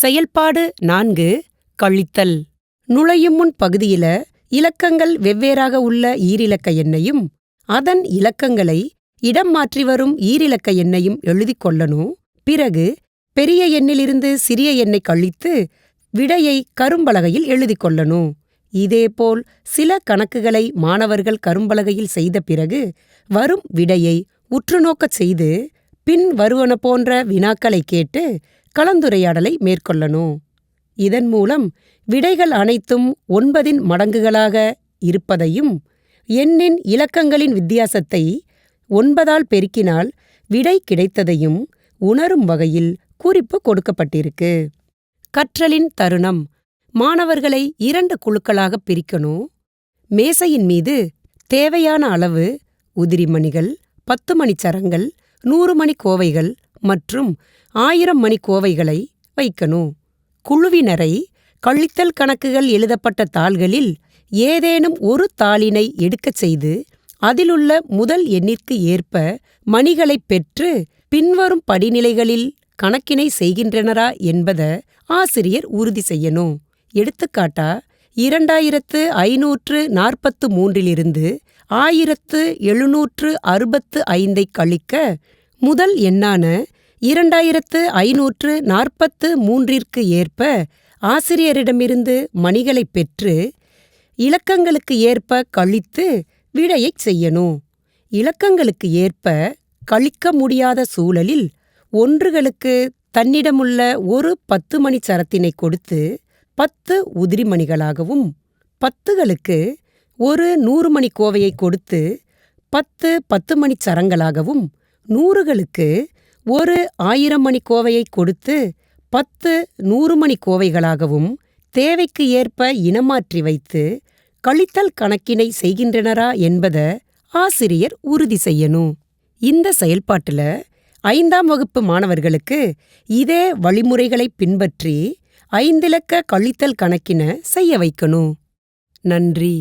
செயல்பாடு நான்கு கழித்தல். நுழையும் முன் பகுதியில இலக்கங்கள் வெவ்வேறாக உள்ள ஈரிலக்க எண்ணையும் அதன் இலக்கங்களை இடம் மாற்றி வரும் ஈரிலக்க எண்ணையும் எழுதிக் கொள்ளணும். பிறகு பெரிய எண்ணிலிருந்து சிறிய எண்ணை கழித்து விடையை கரும்பலகையில் எழுதிக் கொள்ளணும். இதேபோல் சில கணக்குகளை மாணவர்கள் கரும்பலகையில் செய்த பிறகு வரும் விடையை உற்றுநோக்கச் செய்து பின் வருவன போன்ற வினாக்களை கேட்டு கலந்துரையாடலை மேற்கொள்ளணும். இதன் மூலம் விடைகள் அனைத்தும் ஒன்பதின் மடங்குகளாக இருப்பதையும் எண்ணின் இலக்கங்களின் வித்தியாசத்தை ஒன்பதால் பெருக்கினால் விடை கிடைத்ததையும் உணரும் வகையில் குறிப்பு கொடுக்கப்பட்டிருக்கு. கற்றலின் தருணம். மாணவர்களை இரண்டு குழுக்களாக பிரிக்கணும். மேசையின் மீது தேவையான அளவு உதிரிமணிகள் பத்து மணிச் சரங்கள் நூறு மணி கோவைகள் மற்றும் ஆயிரம் மணிக்கோவைகளை வைக்கணும். குழுவினரை கழித்தல் கணக்குகள் எழுதப்பட்ட தாள்களில் ஏதேனும் ஒரு தாளினை எடுக்கச் செய்து அதிலுள்ள முதல் எண்ணிற்கு ஏற்ப மணிகளைப் பெற்று பின்வரும் படிநிலைகளில் கணக்கினை செய்கின்றனரா என்பத ஆசிரியர் உறுதி செய்யணும். எடுத்துக்காட்டா இரண்டாயிரத்து ஐநூற்று நாற்பத்து மூன்றிலிருந்து ஆயிரத்து எழுநூற்று அறுபத்து ஐந்தை கழிக்க முதல் எண்ணான இரண்டாயிரத்து ஐநூற்று நாற்பத்து மூன்றிற்கு ஏற்ப ஆசிரியரிடமிருந்து மணிகளைப் பெற்று இலக்கங்களுக்கு ஏற்ப கழித்து விடையைச் செய்யணும். இலக்கங்களுக்கு ஏற்ப கழிக்க முடியாத சூழலில் ஒன்றுகளுக்கு தன்னிடமுள்ள ஒரு பத்து மணி சரத்தினை கொடுத்து பத்து உதிரிமணிகளாகவும் பத்துகளுக்கு ஒரு நூறு மணி கோவையை கொடுத்து பத்து பத்து மணிச் சரங்களாகவும் நூறுகளுக்கு ஒரு ஆயிரம் மணி கோவையை கொடுத்து பத்து நூறு மணி கோவைகளாகவும் தேவைக்கு ஏற்ப இனமாற்றி வைத்து கழித்தல் கணக்கினை செய்கின்றனரா என்பத ஆசிரியர் உறுதி செய்யணும். இந்த செயல்பாட்டுல ஐந்தாம் வகுப்பு மாணவர்களுக்கு இதே வழிமுறைகளை பின்பற்றி ஐந்திலக்க கழித்தல் கணக்கின செய்ய வைக்கணும். நன்றி.